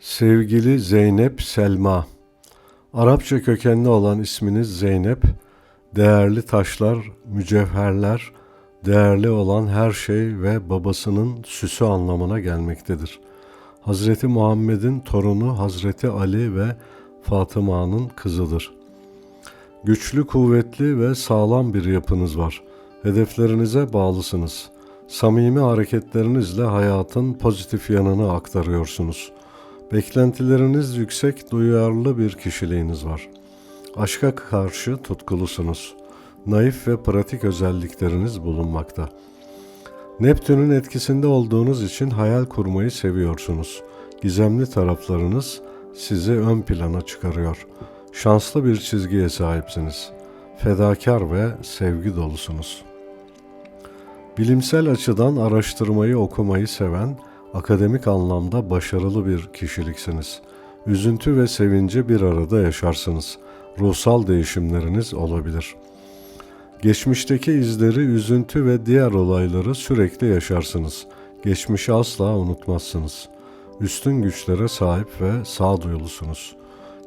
Sevgili Zeynep Selma, Arapça kökenli olan isminiz Zeynep, değerli taşlar, mücevherler, değerli olan her şey ve babasının süsü anlamına gelmektedir. Hazreti Muhammed'in torunu Hazreti Ali ve Fatıma'nın kızıdır. Güçlü, kuvvetli ve sağlam bir yapınız var. Hedeflerinize bağlısınız. Samimi hareketlerinizle hayatın pozitif yanını aktarıyorsunuz.'' Beklentileriniz yüksek, duyarlı bir kişiliğiniz var. Aşka karşı tutkulusunuz. Naif ve pratik özellikleriniz bulunmakta. Neptün'ün etkisinde olduğunuz için hayal kurmayı seviyorsunuz. Gizemli taraflarınız sizi ön plana çıkarıyor. Şanslı bir çizgiye sahipsiniz. Fedakar ve sevgi dolusunuz. Bilimsel açıdan araştırmayı okumayı seven, akademik anlamda başarılı bir kişiliksiniz. Üzüntü ve sevinci bir arada yaşarsınız. Ruhsal değişimleriniz olabilir. Geçmişteki izleri, üzüntü ve diğer olayları sürekli yaşarsınız. Geçmişi asla unutmazsınız. Üstün güçlere sahip ve sağduyulusunuz.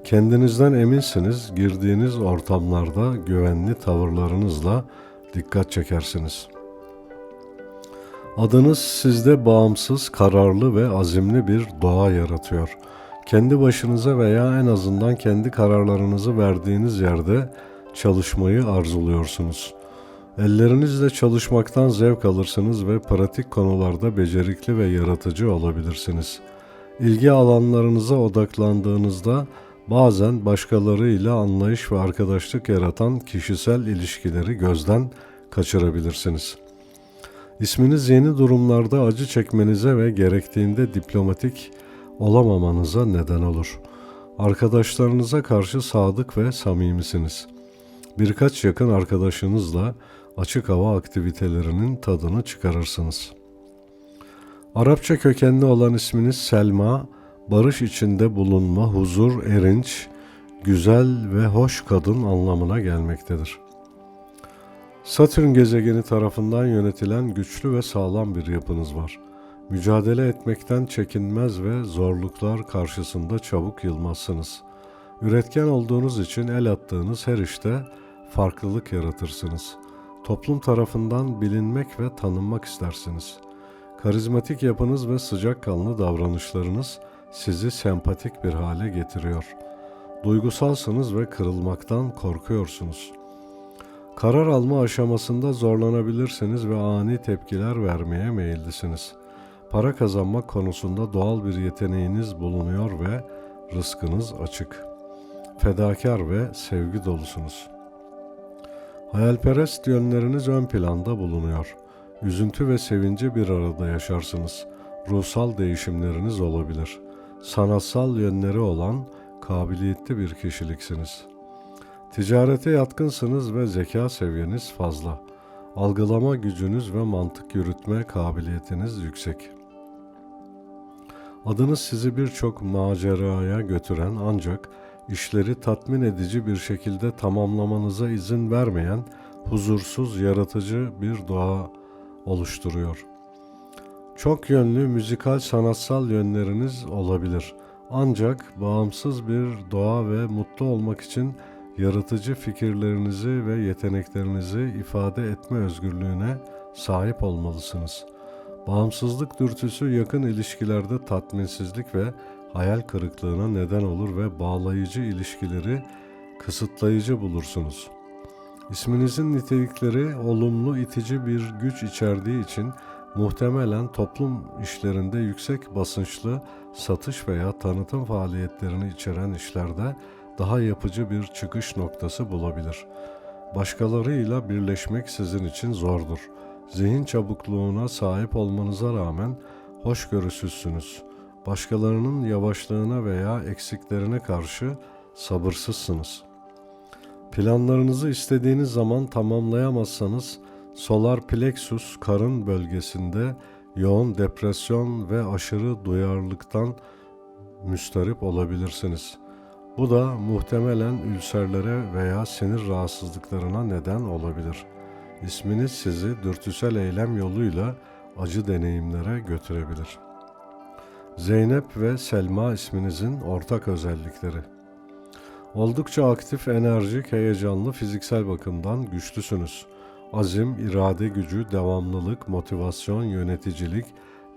Kendinizden eminsiniz, girdiğiniz ortamlarda güvenli tavırlarınızla dikkat çekersiniz.'' Adınız sizde bağımsız, kararlı ve azimli bir doğa yaratıyor. Kendi başınıza veya en azından kendi kararlarınızı verdiğiniz yerde çalışmayı arzuluyorsunuz. Ellerinizle çalışmaktan zevk alırsınız ve pratik konularda becerikli ve yaratıcı olabilirsiniz. İlgi alanlarınıza odaklandığınızda bazen başkalarıyla anlayış ve arkadaşlık yaratan kişisel ilişkileri gözden kaçırabilirsiniz.'' İsminiz yeni durumlarda acı çekmenize ve gerektiğinde diplomatik olamamanıza neden olur. Arkadaşlarınıza karşı sadık ve samimisiniz. Birkaç yakın arkadaşınızla açık hava aktivitelerinin tadını çıkarırsınız. Arapça kökenli olan isminiz Selma, barış içinde bulunma, huzur, erinç, güzel ve hoş kadın anlamına gelmektedir. Satürn gezegeni tarafından yönetilen güçlü ve sağlam bir yapınız var. Mücadele etmekten çekinmez ve zorluklar karşısında çabuk yılmazsınız. Üretken olduğunuz için el attığınız her işte farklılık yaratırsınız. Toplum tarafından bilinmek ve tanınmak istersiniz. Karizmatik yapınız ve sıcakkanlı davranışlarınız sizi sempatik bir hale getiriyor. Duygusalsınız ve kırılmaktan korkuyorsunuz.'' Karar alma aşamasında zorlanabilirsiniz ve ani tepkiler vermeye meyillisiniz. Para kazanmak konusunda doğal bir yeteneğiniz bulunuyor ve rızkınız açık. Fedakar ve sevgi dolusunuz. Hayalperest yönleriniz ön planda bulunuyor. Üzüntü ve sevinci bir arada yaşarsınız. Ruhsal değişimleriniz olabilir. Sanatsal yönleri olan kabiliyetli bir kişiliksiniz.'' Ticarete yatkınsınız ve zeka seviyeniz fazla. Algılama gücünüz ve mantık yürütme kabiliyetiniz yüksek. Adınız sizi birçok maceraya götüren ancak işleri tatmin edici bir şekilde tamamlamanıza izin vermeyen huzursuz, yaratıcı bir doğa oluşturuyor. Çok yönlü müzikal sanatsal yönleriniz olabilir. Ancak bağımsız bir doğa ve mutlu olmak için yaratıcı fikirlerinizi ve yeteneklerinizi ifade etme özgürlüğüne sahip olmalısınız. Bağımsızlık dürtüsü yakın ilişkilerde tatminsizlik ve hayal kırıklığına neden olur ve bağlayıcı ilişkileri kısıtlayıcı bulursunuz. İsminizin nitelikleri olumlu itici bir güç içerdiği için muhtemelen toplum işlerinde yüksek basınçlı satış veya tanıtım faaliyetlerini içeren işlerde daha yapıcı bir çıkış noktası bulabilir. Başkalarıyla birleşmek sizin için zordur. Zihin çabukluğuna sahip olmanıza rağmen hoşgörüsüzsünüz. Başkalarının yavaşlığına veya eksiklerine karşı sabırsızsınız. Planlarınızı istediğiniz zaman tamamlayamazsanız solar plexus karın bölgesinde yoğun depresyon ve aşırı duyarlılıktan müstarip olabilirsiniz.'' Bu da muhtemelen ülserlere veya sinir rahatsızlıklarına neden olabilir. İsminiz sizi dürtüsel eylem yoluyla acı deneyimlere götürebilir. Zeynep ve Selma isminizin ortak özellikleri. Oldukça aktif, enerjik, heyecanlı, fiziksel bakımdan güçlüsünüz. Azim, irade gücü, devamlılık, motivasyon, yöneticilik,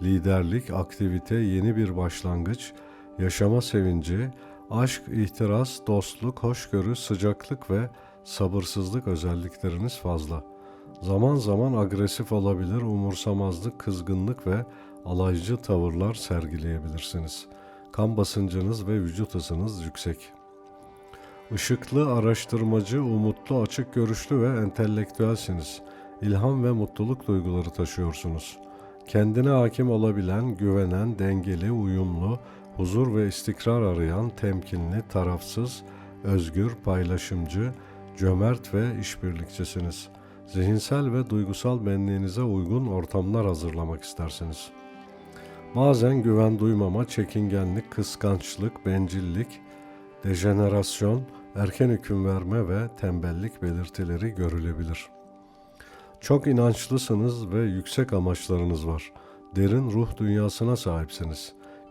liderlik, aktivite, yeni bir başlangıç, yaşama sevinci, aşk, ihtiras, dostluk, hoşgörü, sıcaklık ve sabırsızlık özellikleriniz fazla. Zaman zaman agresif olabilir, umursamazlık, kızgınlık ve alaycı tavırlar sergileyebilirsiniz. Kan basıncınız ve vücut ısınız yüksek. Işıklı, araştırmacı, umutlu, açık görüşlü ve entelektüelsiniz. İlham ve mutluluk duyguları taşıyorsunuz. Kendine hakim olabilen, güvenen, dengeli, uyumlu, huzur ve istikrar arayan, temkinli, tarafsız, özgür, paylaşımcı, cömert ve işbirlikçisiniz. Zihinsel ve duygusal benliğinize uygun ortamlar hazırlamak istersiniz. Bazen güven duymama, çekingenlik, kıskançlık, bencillik, dejenerasyon, erken hüküm verme ve tembellik belirtileri görülebilir. Çok inançlısınız ve yüksek amaçlarınız var. Derin ruh dünyasına sahipsiniz.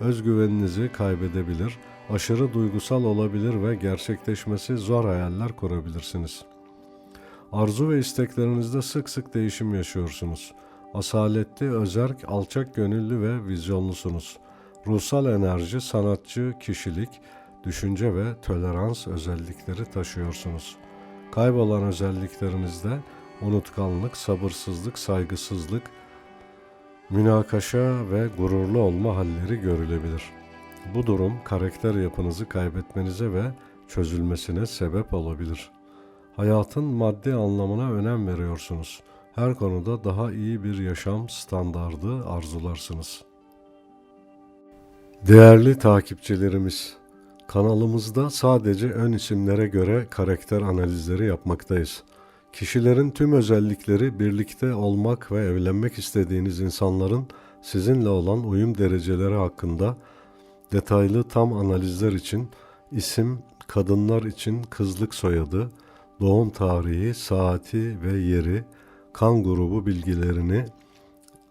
özgüveninizi kaybedebilir, aşırı duygusal olabilir ve gerçekleşmesi zor hayaller kurabilirsiniz. Arzu ve isteklerinizde sık sık değişim yaşıyorsunuz. Asaletli, özerk, alçak gönüllü ve vizyonlusunuz. Ruhsal enerji, sanatçı, kişilik, düşünce ve tolerans özellikleri taşıyorsunuz. Kaybolan özelliklerinizde unutkanlık, sabırsızlık, saygısızlık, münakaşa ve gururlu olma halleri görülebilir. Bu durum karakter yapınızı kaybetmenize ve çözülmesine sebep olabilir. Hayatın maddi anlamına önem veriyorsunuz. Her konuda daha iyi bir yaşam standardı arzularsınız. Değerli takipçilerimiz, Kanalımızda sadece ön isimlere göre karakter analizleri yapmaktayız. Kişilerin tüm özellikleri birlikte olmak ve evlenmek istediğiniz insanların sizinle olan uyum dereceleri hakkında detaylı tam analizler için isim, kadınlar için kızlık soyadı, doğum tarihi, saati ve yeri, kan grubu bilgilerini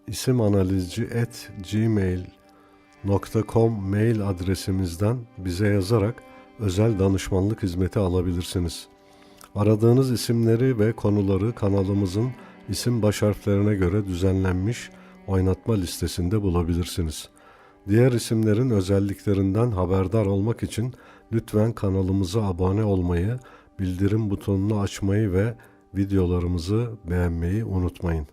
isim analizci at gmail .com mail adresimizden bize yazarak özel danışmanlık hizmeti alabilirsiniz. Aradığınız isimleri ve konuları kanalımızın isim baş harflerine göre düzenlenmiş oynatma listesinde bulabilirsiniz. Diğer isimlerin özelliklerinden haberdar olmak için lütfen kanalımıza abone olmayı, bildirim butonunu açmayı ve videolarımızı beğenmeyi unutmayın.